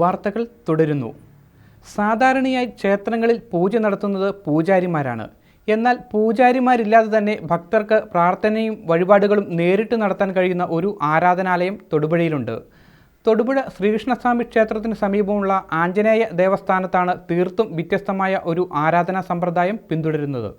വാർത്തകൾ തുടരുന്നു. സാധാരണയായി ക്ഷേത്രങ്ങളിൽ പൂജ നടത്തുന്നത് പൂജാരിമാരാണ്. എന്നാൽ പൂജാരിമാരില്ലാതെ തന്നെ ഭക്തർക്ക് പ്രാർത്ഥനയും വഴിപാടുകളും നേരിട്ട് നടത്താൻ കഴിയുന്ന ഒരു ആരാധനാലയം തൊടുപുഴയിലുണ്ട്. തൊടുപുഴ ശ്രീകൃഷ്ണസ്വാമി ക്ഷേത്രത്തിന് സമീപമുള്ള ആഞ്ജനേയ ദേവസ്ഥാനത്താണ് തീർത്തും വ്യത്യസ്തമായ ഒരു ആരാധനാ സമ്പ്രദായം പിന്തുടരുന്നത്.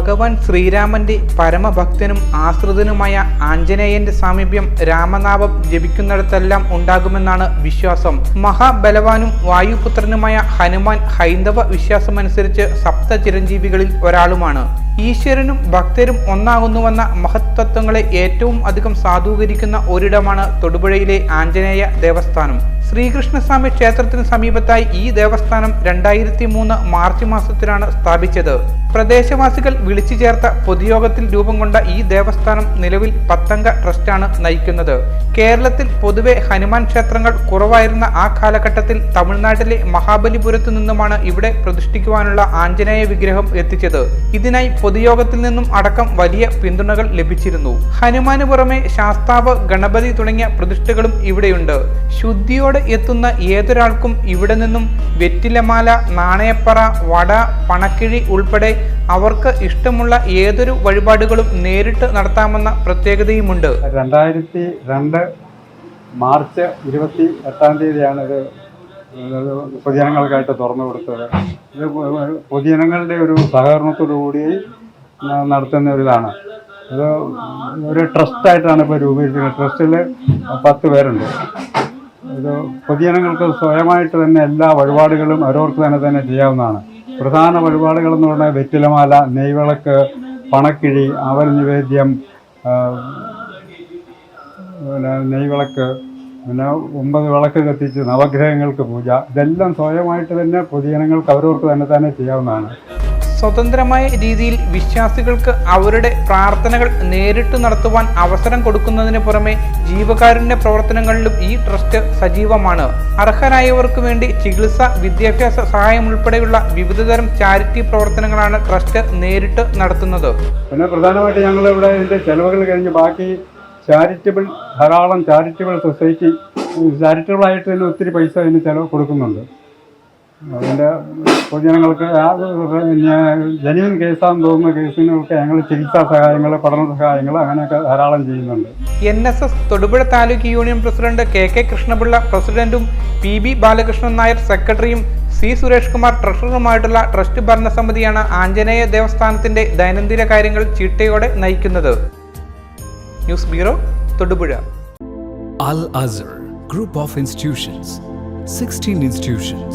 ഭഗവാൻ ശ്രീരാമന്റെ പരമഭക്തനും ആശ്രിതനുമായ ആഞ്ജനേയന്റെ സാമീപ്യം രാമനാമം ജപിക്കുന്നിടത്തെല്ലാം ഉണ്ടാകുമെന്നാണ് വിശ്വാസം. മഹാബലവാനും വായുപുത്രനുമായ ഹനുമാൻ ഹൈന്ദവ വിശ്വാസമനുസരിച്ച് സപ്ത ചിരഞ്ജീവികളിൽ ഒരാളുമാണ്. ഈശ്വരനും ഭക്തരും ഒന്നാകുന്നുവെന്ന മഹത്തത്വങ്ങളെ ഏറ്റവും അധികം സാധൂകരിക്കുന്ന ഒരിടമാണ് തൊടുപുഴയിലെ ആഞ്ജനേയ ദേവസ്ഥാനം. ശ്രീകൃഷ്ണസ്വാമി ക്ഷേത്രത്തിന് സമീപത്തായി ഈ ദേവസ്ഥാനം രണ്ടായിരത്തി മൂന്ന് മാർച്ച് മാസത്തിലാണ് സ്ഥാപിച്ചത്. പ്രദേശവാസികൾ വിളിച്ചു ചേർത്ത പൊതുയോഗത്തിൽ രൂപം കൊണ്ട ഈ ദേവസ്ഥാനം നിലവിൽ പത്തംഗ ട്രസ്റ്റാണ് നയിക്കുന്നത്. കേരളത്തിൽ പൊതുവെ ഹനുമാൻ ക്ഷേത്രങ്ങൾ കുറവായിരുന്ന ആ കാലഘട്ടത്തിൽ തമിഴ്നാട്ടിലെ മഹാബലിപുരത്തു നിന്നുമാണ് ഇവിടെ പ്രതിഷ്ഠിക്കുവാനുള്ള ആഞ്ജനേയ വിഗ്രഹം എത്തിച്ചത്. ഇതിനായി പൊതുയോഗത്തിൽ നിന്നും അടക്കം വലിയ പിന്തുണകൾ ലഭിച്ചിരുന്നു. ഹനുമാന് പുറമെ ശാസ്താവ് ഗണപതി തുടങ്ങിയ പ്രതിഷ്ഠകളും ഇവിടെയുണ്ട്. ശുദ്ധിയോടെ എത്തുന്ന ഏതൊരാൾക്കും ഇവിടെ നിന്നും വെറ്റിലമാല നാണയപ്പറ വട പണക്കിഴി ഉൾപ്പെടെ അവർക്ക് ഇഷ്ടമുള്ള ഏതൊരു വഴിപാടുകളും നേരിട്ട് നടത്താമെന്ന പ്രത്യേകതയുമുണ്ട്. രണ്ടായിരത്തി രണ്ട് മാർച്ച് ഇരുപത്തി എട്ടാം തീയതിയാണ് ഇത് പൊതുജനങ്ങൾക്കായിട്ട് തുറന്നു കൊടുത്തത്. ഇത് പൊതുജനങ്ങളുടെ ഒരു സഹകരണത്തോടു കൂടി നടത്തുന്ന ഒരു ഇതാണ് ഇത് ഒരു ട്രസ്റ്റായിട്ടാണ് ഇപ്പോൾ രൂപീകരിച്ചിരിക്കുന്നത്. ട്രസ്റ്റിൽ പത്ത് പേരുണ്ട്. ഇത് പൊതുജനങ്ങൾക്ക് സ്വയമായിട്ട് തന്നെ എല്ലാ വഴിപാടുകളും അവരവർക്ക് തന്നെ തന്നെ ചെയ്യാവുന്നതാണ്. പ്രധാന വഴിപാടുകൾ എന്ന് പറഞ്ഞാൽ വെറ്റിലമാല നെയ്വിളക്ക് പണക്കിഴി അവൽ നിവേദ്യം പിന്നെ നെയ്വിളക്ക് പിന്നെ ഒമ്പത് വിളക്ക് കത്തിച്ച് നവഗ്രഹങ്ങൾക്ക് പൂജ. ഇതെല്ലാം സ്വയമായിട്ട് തന്നെ പൊതുജനങ്ങൾക്ക് അവരവർക്ക് തന്നെ തന്നെ ചെയ്യാവുന്നതാണ്. സ്വതന്ത്രമായ രീതിയിൽ വിശ്വാസികൾക്ക് അവരുടെ പ്രാർത്ഥനകൾ നേരിട്ട് നടത്തുവാൻ അവസരം കൊടുക്കുന്നതിന് പുറമെ ജീവകാരുണ്യ പ്രവർത്തനങ്ങളിലും ഈ ട്രസ്റ്റ് സജീവമാണ്. അർഹരായവർക്ക് വേണ്ടി ചികിത്സ വിദ്യാഭ്യാസ സഹായം ഉൾപ്പെടെയുള്ള വിവിധതരം ചാരിറ്റി പ്രവർത്തനങ്ങളാണ് ട്രസ്റ്റ് നേരിട്ട് നടത്തുന്നത്. പിന്നെ പ്രധാനമായിട്ട് ഞങ്ങൾ ഇവിടെ ഇതിന്റെ ചെലവുകൾ കഴിഞ്ഞ് ബാക്കി ചാരിറ്റബിൾ ധാരാളം ചാരിറ്റബിൾ സൊസൈറ്റി ചാരിറ്റബിൾ ആയിട്ട് തന്നെ ഒത്തിരി പൈസ ഇതിന് ചിലവ് കൊടുക്കുന്നുണ്ട്. അതിന്റെ പൊതുജനങ്ങൾക്ക് ജനുവിൻ കേസാന്ന് തോന്നുന്ന കേസിനൊക്കെ ഞങ്ങൾ ചികിത്സാ സഹായങ്ങൾ പഠന സഹായങ്ങൾ അങ്ങനെയൊക്കെ ധാരാളം ചെയ്യുന്നുണ്ട്. N S S Thodupuzha taluk union president K K Krishnapillai പ്രസിഡന്റും പി ബി ബാലകൃഷ്ണൻ നായർ സെക്രട്ടറിയും സി സുരേഷ് കുമാർ ട്രഷററുമായിട്ടുള്ള ട്രസ്റ്റ് ഭരണസമിതിയാണ് ആഞ്ജനേയ ദേവസ്ഥാനത്തിന്റെ ദൈനംദിന കാര്യങ്ങൾ ചിട്ടയോടെ നയിക്കുന്നത്. News bureau Thodupuzha. Al Azhar Group of Institutions, 16 institutions,